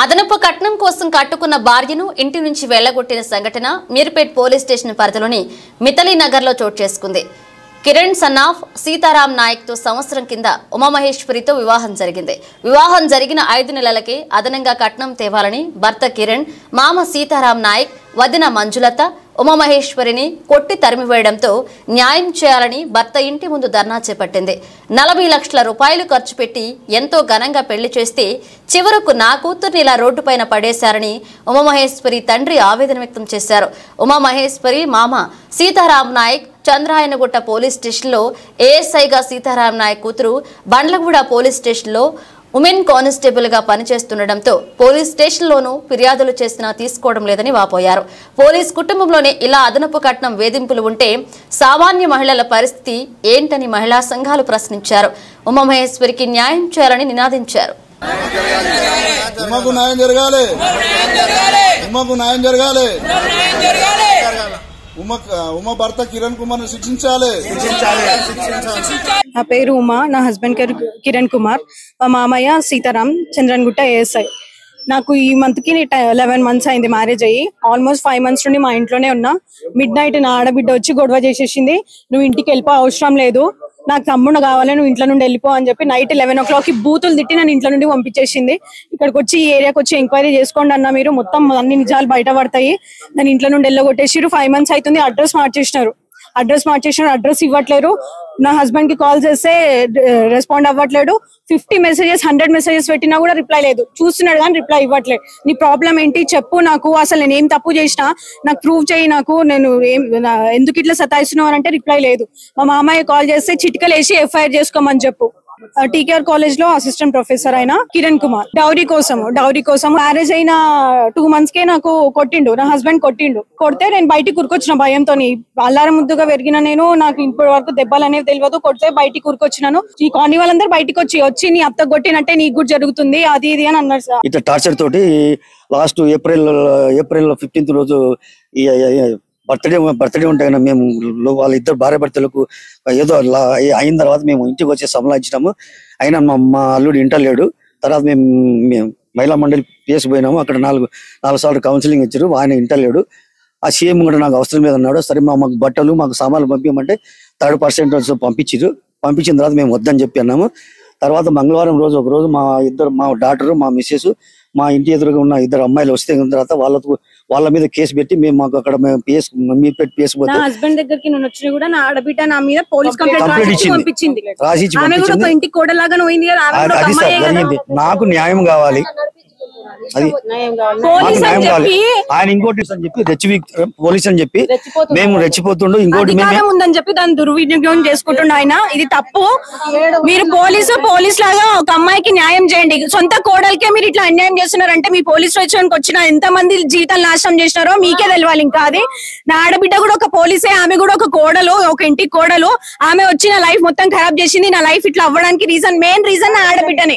అదనపు కట్నం కోసం కట్టుకున్న భార్యను ఇంటి నుంచి వెళ్ళగొట్టిన సంఘటన మీర్పేట్ పోలీస్ స్టేషన్ పరిధిలోని మితలీ నగర్లో చోటు చేసుకుంది. కిరణ్ సన్నాఫ్ సీతారాం నాయక్తో సంవత్సరం కింద ఉమామహేశ్వరితో వివాహం జరిగింది. వివాహం జరిగిన ఐదు నెలలకే అదనంగా కట్నం తేవాలని భర్త కిరణ్ మామ సీతారాం నాయక్ వదిన మంజులత ఉమామహేశ్వరిని కొట్టి తరిమివేయడంతో న్యాయం చేయాలని భర్త ఇంటి ముందు ధర్నా చేపట్టింది. నలభై లక్షల రూపాయలు ఖర్చు పెట్టి ఎంతో ఘనంగా పెళ్ళి చేస్తే చివరకు నా కూతుర్ని ఇలా రోడ్డుపైన పడేశారని ఉమామహేశ్వరి తండ్రి ఆవేదన వ్యక్తం చేశారు. ఉమామహేశ్వరి మామ సీతారాం నాయక్ చంద్రాయనగుట్ట పోలీస్ స్టేషన్లో ఏఎస్ఐగా సీతారాం నాయక్ కూతురు బండ్లగూడ పోలీస్ స్టేషన్లో ఉమెన్ కానిస్టేబుల్గా పనిచేస్తుండటంతో పోలీస్ స్టేషన్లోనూ ఫిర్యాదులు చేసినా తీసుకోవడం లేదని వాపోయారు. పోలీస్ కుటుంబంలోనే ఇలా అదనపు కట్నం వేధింపులు ఉంటే సామాన్య మహిళల పరిస్థితి ఏంటని మహిళా సంఘాలు ప్రశ్నించారు. ఉమామహేశ్వరికి న్యాయం చేయాలని నినాదించారు. ఉమ్మకు న్యాయం జరగాలి. ఉమ్మకు న్యాయం జరగాలి. ఉమ్మ ఉమ్మ భర్త కిరణ్ కుమార్ శిక్షించాలి. నా పేరు ఉమా నా హస్బెండ్ పేరు కిరణ్ కుమార్. మా మామయ్య సీతారాం చంద్రన్గుట్ట ఏఎస్ఐ నాకు ఈ మంత్కి లెవెన్ మంత్స్ అయింది మ్యారేజ్ అయ్యి. ఆల్మోస్ట్ ఫైవ్ మంత్స్ నుండి మా ఇంట్లోనే ఉన్నా. మిడ్ నైట్ నా ఆడబిడ్డ వచ్చి గొడవ చేసేసింది. నువ్వు ఇంటికి వెళ్ళిపో అవసరం లేదు. నాకు తమ్ముడు కావాలి నువ్వు ఇంట్లో నుండి వెళ్ళిపో అని చెప్పి నైట్ లెవెన్ ఓ క్లాక్కి బూతులు తిట్టి నన్ను ఇంట్లో నుండి పంపించేసింది. ఇక్కడికి వచ్చి ఈ ఏరియాకి వచ్చి ఎంక్వైరీ చేసుకోండి అన్న మీరు. మొత్తం అన్ని నిజాలు బయట పడతాయి నన్ను ఇంట్లో నుండి వెళ్ళగొట్టేసి ఫైవ్ మంత్స్ అవుతుంది. అడ్రస్ మార్చేసినారు. అడ్రస్ మార్చేసిన అడ్రస్ ఇవ్వట్లేరు. నా హస్బెండ్కి కాల్ చేస్తే రెస్పాండ్ అవ్వట్లేడు. ఫిఫ్టీ మెసేజెస్ హండ్రెడ్ మెసేజెస్ పెట్టినా కూడా రిప్లై లేదు. చూస్తున్నాడు కానీ రిప్లై ఇవ్వట్లేదు. నీ ప్రాబ్లం ఏంటి చెప్పు నాకు. అసలు నేను ఏం తప్పు చేసినా నాకు ప్రూవ్ చేయి నాకు. నేను ఏం ఎందుకు ఇట్లా సతాయిస్తున్నావు అంటే రిప్లై లేదు. మా మామయ్య కాల్ చేస్తే చిటికలేసి ఎఫ్ఐఆర్ చేసుకోమని చెప్పు. Uh, టీకేఆర్ కాలేజ్లో అసిస్టెంట్ ప్రొఫెసర్ అయిన కిరణ్ కుమార్. డౌరీ కోసం డౌరీ కోసం మ్యారేజ్ అయిన టూ మంత్స్ కే నాకు కొట్టిండు. నా హస్బెండ్ కొట్టిండు. కొడితే నేను బయటికి కురుకొచ్చిన భయంతో అల్లారం ముద్దుగా పెరిగిన నేను నాకు ఇప్పటి వరకు దెబ్బలు అనేవి తెలియదు కొడితే బయటికి కురుకొచ్చినాను ఈ కాలనీ వాళ్ళందరూ బయటికి వచ్చి వచ్చి నీ అత్త కొట్టినట్టే నీకు కూడా జరుగుతుంది. అది ఇది అని అన్నారు సార్. ఇట్లా టార్చర్ తోటి లాస్ట్ ఏప్రిల్ ఏప్రిల్ ఫిఫ్టీన్త్ రోజు బర్త్డే బర్త్డే ఉంటాయి కదా మేము వాళ్ళ ఇద్దరు భార్య భర్తలకు ఏదో అయిన తర్వాత మేము ఇంటికి వచ్చి సంలాయించినాము అయినా మా మా అల్లుడు ఇంటలేడు తర్వాత మేము మేము మహిళా మండలి పిఎస్ పోయినాము. అక్కడ నాలుగు నాలుగు సార్లు కౌన్సిలింగ్ ఇచ్చారు. ఆయన ఇంటలేడు ఆ సీఎం కూడా నాకు అవసరం మీద ఉన్నాడు సరే మా మాకు బట్టలు మాకు సామాన్లు పంపించమంటే థర్డ్ పర్సెంట్ పంపించారు పంపించిన తర్వాత మేము వద్దని చెప్పి అన్నాము. తర్వాత మంగళవారం రోజు ఒక రోజు మా ఇద్దరు మా డాక్టర్ మా మిస్సెస్ మా ఇంటి ఎదురుగా ఉన్న ఇద్దరు అమ్మాయిలు వస్తే తర్వాత వాళ్ళకు వాళ్ళ మీద కేసు పెట్టి మేము మాకు అక్కడ మేము పిఎస్ మీపేట్ పిఎస్ నా పోతే హస్బెండ్ దగ్గరికి నేను వచ్చిన కూడా నా ఆడబిడ్డ నా మీద పోలీస్ కంప్లైంట్ కంప్లైంట్ రాసి ఇచ్చింది. పంపించింది. రాసి ఇచ్చి ఆమె కూడా ఒక పోయింది కదా ఆమె అది కూడా ఒక అది సార్ అమ్మాయే కదా. జరిగింది నాకు న్యాయం కావాలి. అది మాకు పోలీస్ అని న్యాయం కావాలి. చెప్పి ఆయన ఇంకోటి అని చెప్పి రెచ్చివి పోలీస్ అని చెప్పి మేము రెచ్చిపోతుండు ఇంకోటి మేము ఉందని చెప్పి దాన్ని దుర్వినియోగం చేసుకుంటుండ ఆయన. ఇది తప్పు. మీరు పోలీసు పోలీస్ లాగా ఒక అమ్మాయికి న్యాయం చేయండి. సొంత కోడలికే మీరు ఇట్లా అన్యాయం చేస్తున్నారంటే మీ పోలీస్ స్టేషన్కి వచ్చిన ఎంత మంది జీవితాలు నాశనం చేసినారో మీకే తెలియాలి ఇంకా అది. నా ఆడబిడ్డ కూడా ఒక పోలీసే ఆమె కూడా ఒక కోడలు ఒక ఇంటి కోడలు. ఆమె వచ్చి నా లైఫ్ మొత్తం ఖరాబ్ చేసింది. నా లైఫ్ ఇట్లా అవ్వడానికి రీజన్ మెయిన్ రీజన్ నా ఆడబిడ్డనే.